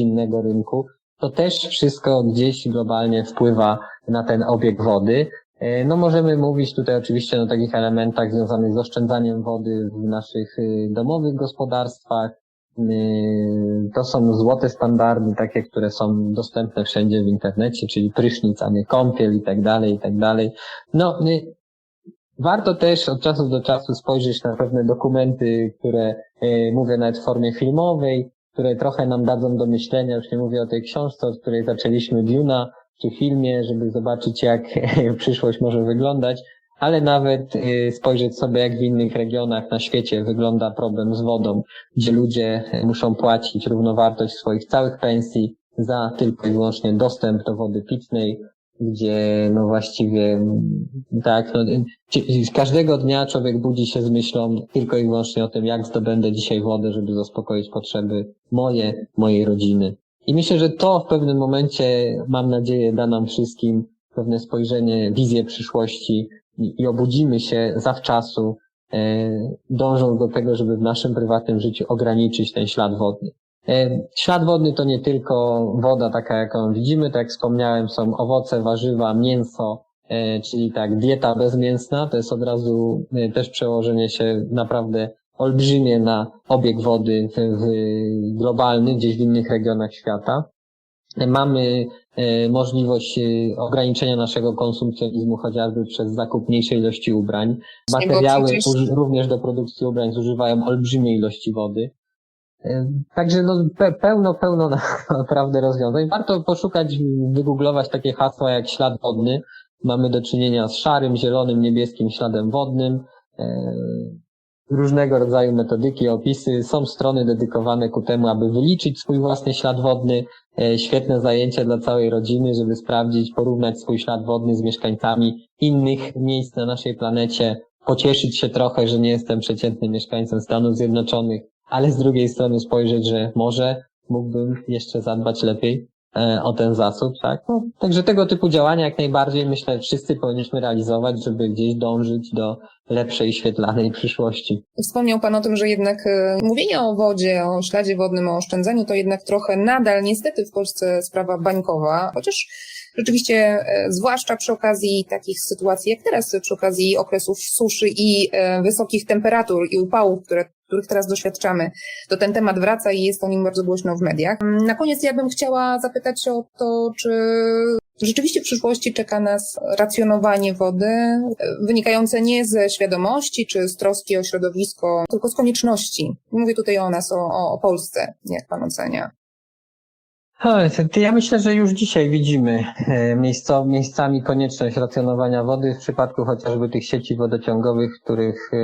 zimnego rynku, to też wszystko gdzieś globalnie wpływa na ten obieg wody. E, No możemy mówić tutaj oczywiście o takich elementach związanych z oszczędzaniem wody w naszych y, domowych gospodarstwach. Y, To są złote standardy, takie, które są dostępne wszędzie w internecie, czyli prysznic, a nie kąpiel i tak dalej, i tak dalej. No, y, warto też od czasu do czasu spojrzeć na pewne dokumenty, które mówię nawet w formie filmowej, które trochę nam dadzą do myślenia, już nie mówię o tej książce, od której zaczęliśmy Duna, czy filmie, żeby zobaczyć, jak przyszłość może wyglądać, ale nawet y, spojrzeć sobie, jak w innych regionach na świecie wygląda problem z wodą, gdzie ludzie y, muszą płacić równowartość swoich całych pensji za tylko i wyłącznie dostęp do wody pitnej, gdzie no właściwie tak, no, każdego dnia człowiek budzi się z myślą tylko i wyłącznie o tym, jak zdobędę dzisiaj wodę, żeby zaspokoić potrzeby moje, mojej rodziny. I myślę, że to w pewnym momencie, mam nadzieję, da nam wszystkim pewne spojrzenie, wizję przyszłości i, i obudzimy się zawczasu, e, dążąc do tego, żeby w naszym prywatnym życiu ograniczyć ten ślad wodny. E, ślad wodny to nie tylko woda taka, jaką widzimy, tak jak wspomniałem, są owoce, warzywa, mięso, e, czyli tak dieta bezmięsna, to jest od razu e, też przełożenie się naprawdę olbrzymie na obieg wody w, w globalny, gdzieś w innych regionach świata. Mamy możliwość ograniczenia naszego konsumpcjonizmu chociażby przez zakup mniejszej ilości ubrań. Materiały również do produkcji ubrań zużywają olbrzymie ilości wody. Także no, pe- pełno, pełno na- naprawdę rozwiązań. Warto poszukać, wygooglować takie hasła jak ślad wodny. Mamy do czynienia z szarym, zielonym, niebieskim śladem wodnym. E, Różnego rodzaju metodyki, opisy. Są strony dedykowane ku temu, aby wyliczyć swój własny ślad wodny. E, Świetne zajęcie dla całej rodziny, żeby sprawdzić, porównać swój ślad wodny z mieszkańcami innych miejsc na naszej planecie, pocieszyć się trochę, że nie jestem przeciętnym mieszkańcem Stanów Zjednoczonych, ale z drugiej strony spojrzeć, że może mógłbym jeszcze zadbać lepiej e, o ten zasób, tak? No, także tego typu działania jak najbardziej myślę wszyscy powinniśmy realizować, żeby gdzieś dążyć do lepszej, świetlanej przyszłości. Wspomniał Pan o tym, że jednak e, mówienie o wodzie, o śladzie wodnym, o oszczędzaniu to jednak trochę nadal niestety w Polsce sprawa bańkowa, chociaż rzeczywiście, e, zwłaszcza przy okazji takich sytuacji jak teraz, przy okazji okresów suszy i wysokich temperatur i upałów, które, których teraz doświadczamy, to ten temat wraca i jest o nim bardzo głośno w mediach. Na koniec ja bym chciała zapytać o to, czy Rzeczywiście w przyszłości czeka nas racjonowanie wody, e, wynikające nie ze świadomości czy z troski o środowisko, tylko z konieczności. Mówię tutaj o nas, o, o, Polsce, jak pan ocenia. Ja myślę, że już dzisiaj widzimy e, miejsco, miejscami konieczność racjonowania wody w przypadku chociażby tych sieci wodociągowych, których e,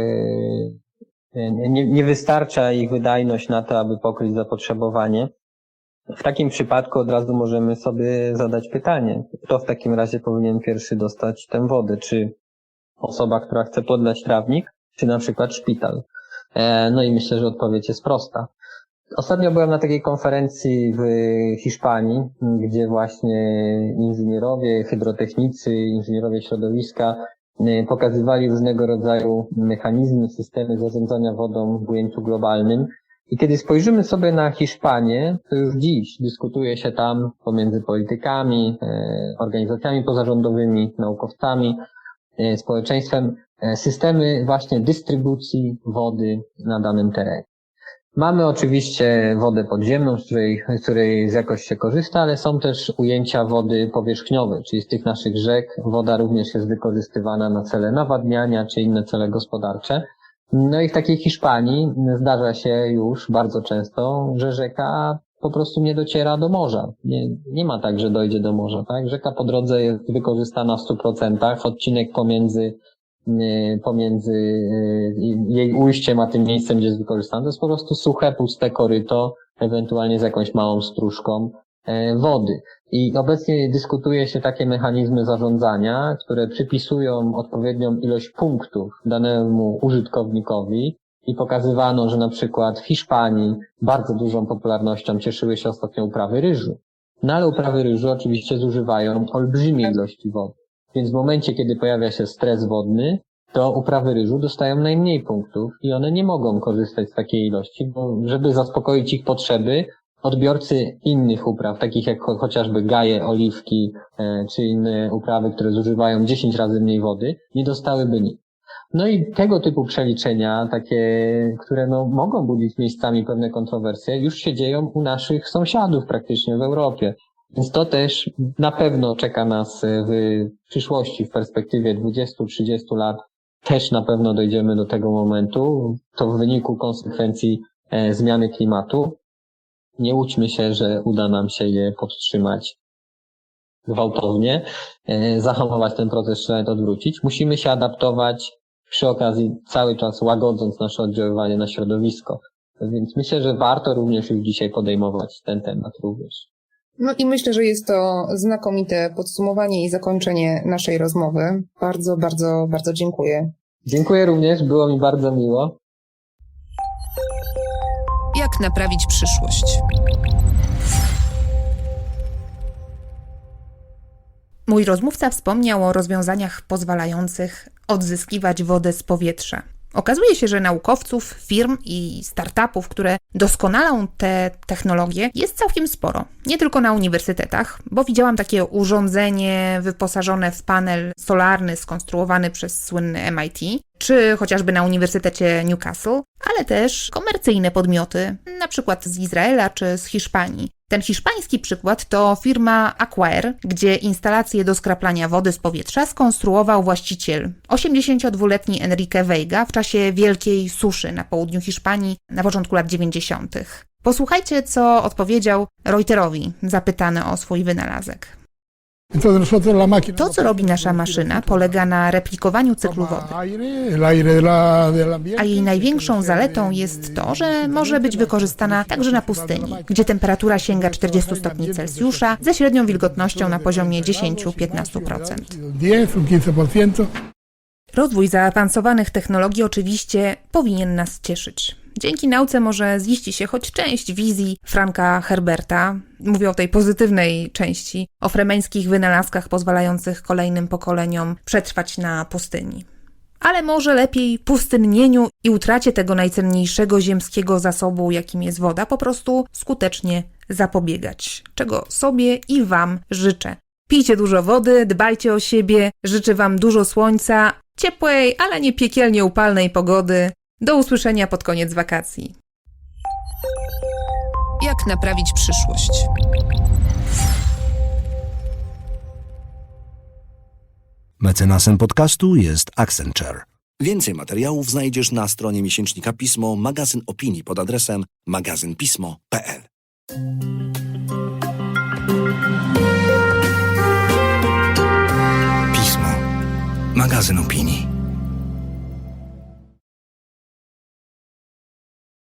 nie, nie wystarcza ich wydajność na to, aby pokryć zapotrzebowanie. W takim przypadku od razu możemy sobie zadać pytanie, kto w takim razie powinien pierwszy dostać tę wodę? Czy osoba, która chce podlać trawnik, czy na przykład szpital? E, No i myślę, że odpowiedź jest prosta. Ostatnio byłem na takiej konferencji w Hiszpanii, gdzie właśnie inżynierowie, hydrotechnicy, inżynierowie środowiska pokazywali różnego rodzaju mechanizmy, systemy zarządzania wodą w ujęciu globalnym. I kiedy spojrzymy sobie na Hiszpanię, to już dziś dyskutuje się tam pomiędzy politykami, e, organizacjami pozarządowymi, naukowcami, e, społeczeństwem, e, systemy właśnie dystrybucji wody na danym terenie. Mamy oczywiście wodę podziemną, z której, z której jakoś się korzysta, ale są też ujęcia wody powierzchniowej, czyli z tych naszych rzek woda również jest wykorzystywana na cele nawadniania czy inne cele gospodarcze. No i w takiej Hiszpanii zdarza się już bardzo często, że rzeka po prostu nie dociera do morza. Nie, nie ma tak, że dojdzie do morza, tak? Rzeka po drodze jest wykorzystana w 100%, odcinek pomiędzy pomiędzy y, jej ujściem a tym miejscem, gdzie jest wykorzystane. To jest po prostu suche, puste koryto, ewentualnie z jakąś małą stróżką e, wody. I obecnie dyskutuje się takie mechanizmy zarządzania, które przypisują odpowiednią ilość punktów danemu użytkownikowi i pokazywano, że na przykład w Hiszpanii bardzo dużą popularnością cieszyły się ostatnio uprawy ryżu. No ale uprawy ryżu oczywiście zużywają olbrzymie ilości wody. Więc w momencie, kiedy pojawia się stres wodny, to uprawy ryżu dostają najmniej punktów i one nie mogą korzystać z takiej ilości, bo żeby zaspokoić ich potrzeby, odbiorcy innych upraw, takich jak cho- chociażby gaje, oliwki e, czy inne uprawy, które zużywają 10 razy mniej wody, nie dostałyby nic. No i tego typu przeliczenia, takie, które no, mogą budzić miejscami pewne kontrowersje, już się dzieją u naszych sąsiadów praktycznie w Europie. Więc to też na pewno czeka nas w przyszłości, w perspektywie 20-30 lat. Też na pewno dojdziemy do tego momentu. To w wyniku konsekwencji e, zmiany klimatu. Nie łudźmy się, że uda nam się je podtrzymać gwałtownie, e, zahamować ten proces, czy nawet odwrócić. Musimy się adaptować przy okazji cały czas łagodząc nasze oddziaływanie na środowisko. Więc myślę, że warto również już dzisiaj podejmować ten temat również. No i myślę, że jest to znakomite podsumowanie i zakończenie naszej rozmowy. Bardzo, bardzo, bardzo dziękuję. Dziękuję również, było mi bardzo miło. Jak naprawić przyszłość? Mój rozmówca wspomniał o rozwiązaniach pozwalających odzyskiwać wodę z powietrza. Okazuje się, że naukowców, firm i startupów, które doskonalą te technologie, jest całkiem sporo. Nie tylko na uniwersytetach, bo widziałam takie urządzenie wyposażone w panel solarny skonstruowany przez słynny MIT, czy chociażby na Uniwersytecie Newcastle, ale też komercyjne podmioty, na przykład z Izraela czy z Hiszpanii. Ten hiszpański przykład to firma Aquair, gdzie instalację do skraplania wody z powietrza skonstruował właściciel, 82-letni Enrique Veiga w czasie wielkiej suszy na południu Hiszpanii na początku lat 90. Posłuchajcie, co odpowiedział Reuterowi, zapytany o swój wynalazek. To, co robi nasza maszyna, polega na replikowaniu cyklu wody. A jej największą zaletą jest to, że może być wykorzystana także na pustyni, gdzie temperatura sięga 40 stopni Celsjusza ze średnią wilgotnością na poziomie 10-15%. 10 o 15%. Rozwój zaawansowanych technologii oczywiście powinien nas cieszyć. Dzięki nauce może ziści się choć część wizji Franka Herberta, mówię o tej pozytywnej części, o fremeńskich wynalazkach pozwalających kolejnym pokoleniom przetrwać na pustyni. Ale może lepiej pustynnieniu i utracie tego najcenniejszego ziemskiego zasobu, jakim jest woda, po prostu skutecznie zapobiegać, czego sobie i Wam życzę. Pijcie dużo wody, dbajcie o siebie, życzę Wam dużo słońca, ciepłej, ale nie piekielnie upalnej pogody. Do usłyszenia pod koniec wakacji. Jak naprawić przyszłość? Mecenasem podcastu jest Accenture. Więcej materiałów znajdziesz na stronie miesięcznika Pismo, magazyn opinii pod adresem magazynpismo.pl. Pismo. Magazyn opinii.